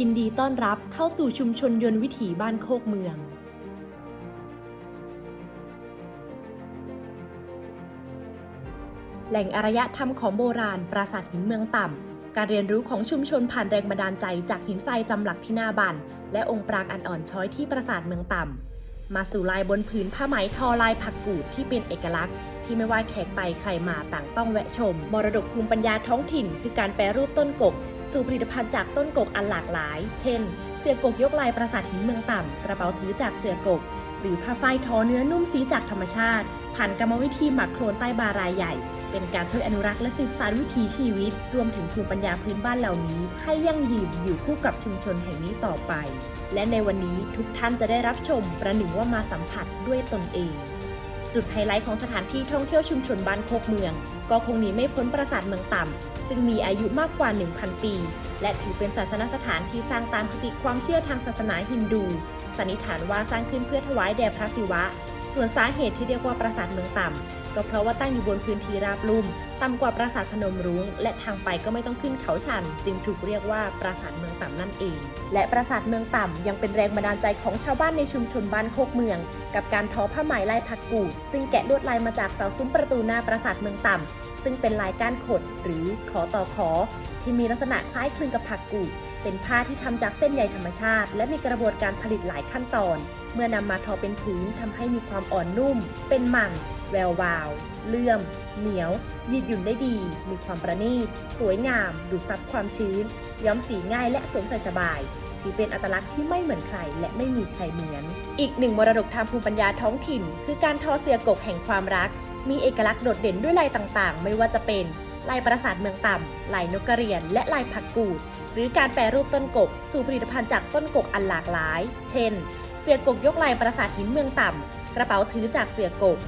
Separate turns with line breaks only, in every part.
ยินดีต้อนรับเข้าสู่ชุมชนยนต์วิถีบ้านโคกเมือง แหล่งอารยธรรมของโบราณปราสาทหินเมืองต่ำ การเรียนรู้ของชุมชนผ่านแรงบันดาลใจจากหินทรายจำหลักที่หน้าบัน และองค์ปรางอันอ่อนช้อยที่ปราสาทเมืองต่ำ มาสู่ลายบนผืนผ้าไหมทอลายผักกูดที่เป็นเอกลักษณ์ที่ไม่ว่าแขกไปใครมาต่างต้องแวะชม มรดกภูมิปัญญาท้องถิ่น คือการแปรรูปต้นกกสู่ผลิตภัณฑ์จากต้นกกอันหลากหลาย เช่น เสือกกยกลายปราสาทหินเมืองต่ำ กระเป๋าถือจากเสือกก หรือผ้าฝ้ายทอเนื้อนุ่มสีจากธรรมชาติ ผ่านกรรมวิธีหมักโคลนใต้บารายใหญ่ เป็นการช่วยอนุรักษ์และสืบสานวิถีชีวิต รวมถึงภูมิปัญญาพื้นบ้านเหล่านี้ ให้ยั่งยืนอยู่คู่กับชุมชนแห่งนี้ต่อไป และในวันนี้ทุกท่านจะได้รับชม ประหนึ่งว่ามาสัมผัสด้วยตนเอง จุดไฮไลท์ของสถานที่ท่องเที่ยวชุมชนบ้านโคกเมือง ก็คงหนีไม่พ้นปราสาทเมืองต่ำซึ่งมีอายุมากกว่า 1,000 ปี และถือเป็นศาสนสถานที่สร้างตามคติความเชื่อทางศาสนาฮินดู สันนิษฐานว่าสร้างขึ้นเพื่อถวายแด่พระศิวะ ส่วนสาเหตุที่เรียกว่าปราสาทเมืองต่ำก็เพราะว่าตั้งอยู่บนพื้นที่ราบลุ่ม ต่ำกว่าปราสาทพนมรุ้ง และทางไปก็ไม่ต้องขึ้นเขาชัน จึงถูกเรียกว่าปราสาทเมืองต่ำนั่นเอง และปราสาทเมืองต่ำยังเป็นแรงบันดาลใจของชาวบ้านในชุมชนบ้านโคกเมือง กับการทอผ้าไหมลายผักกูดซึ่งแกะลวดลายมาจากเสาซุ้มประตูหน้าปราสาทเมืองต่ำซึ่งเป็นลายก้านขดหรือขอต่อขอ ที่มีลักษณะคล้ายคลึงกับผักกูดเป็นผ้าที่ทำจากเส้นใยธรรมชาติ และมีกระบวนการผลิตหลายขั้นตอน เมื่อนำมาทอเป็นผืนทำให้มีความอ่อนนุ่ม เป็นมันแวววาว เลื่อม เหนียว ยืดหยุ่นได้ดี มีความประณีต สวยงาม ดูดซับความชื้น ย้อมสีง่ายและสวมใส่สบายถือเป็นอัตลักษณ์ที่ไม่เหมือนใครและไม่มีใครเหมือน อีกหนึ่งมรดกทางภูมิปัญญาท้องถิ่น คือการทอเสือกกแห่งความรัก มีเอกลักษณ์โดดเด่นด้วยลายต่างๆ ไม่ว่าจะเป็นลายปราสาทเมืองต่ำ ลายนกกระเรียน และลายผักกูด หรือการแปรรูปต้นกก สู่ผลิตภัณฑ์จากต้นกกอันหลากหลาย เช่น เสือกกยกลายปราสาทหินเมืองต่ำ กระเป๋าถือจากเสือกก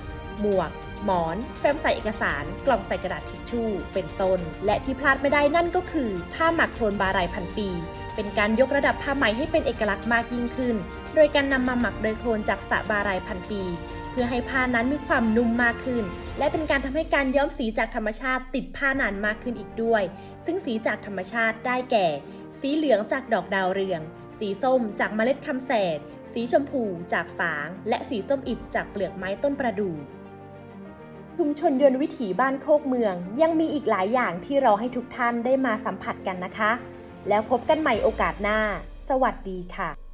หมวก หมอน แฟ้มใส่เอกสาร กล่องใส่กระดาษทิชชู่ เป็นต้น และที่พลาดไม่ได้นั่นก็คือ ผ้าหมักโคลนบารายพันปี เป็นการยกระดับผ้าไหมให้เป็นเอกลักษณ์มากยิ่งขึ้น โดยการนำมาหมักโดยโคลนจากสระบารายพันปี เพื่อให้ผ้านั้นมีความนุ่มมากขึ้น และเป็นการทำให้การย้อมสีจากธรรมชาติติดผ้านานมากขึ้นอีกด้วย ซึ่งสีจากธรรมชาติได้แก่ สีเหลืองจากดอกดาวเรือง สีส้มจากเมล็ดคำแสด สีชมพูจากฝาง และสีส้มอิบจากเปลือกไม้ต้นประดู่ชุมชนยนต์วิถีบ้านโคกเมือง ยังมีอีกหลายอย่างที่รอให้ทุกท่านได้มาสัมผัสกันนะคะ แล้วพบกันใหม่โอกาสหน้า สวัสดีค่ะ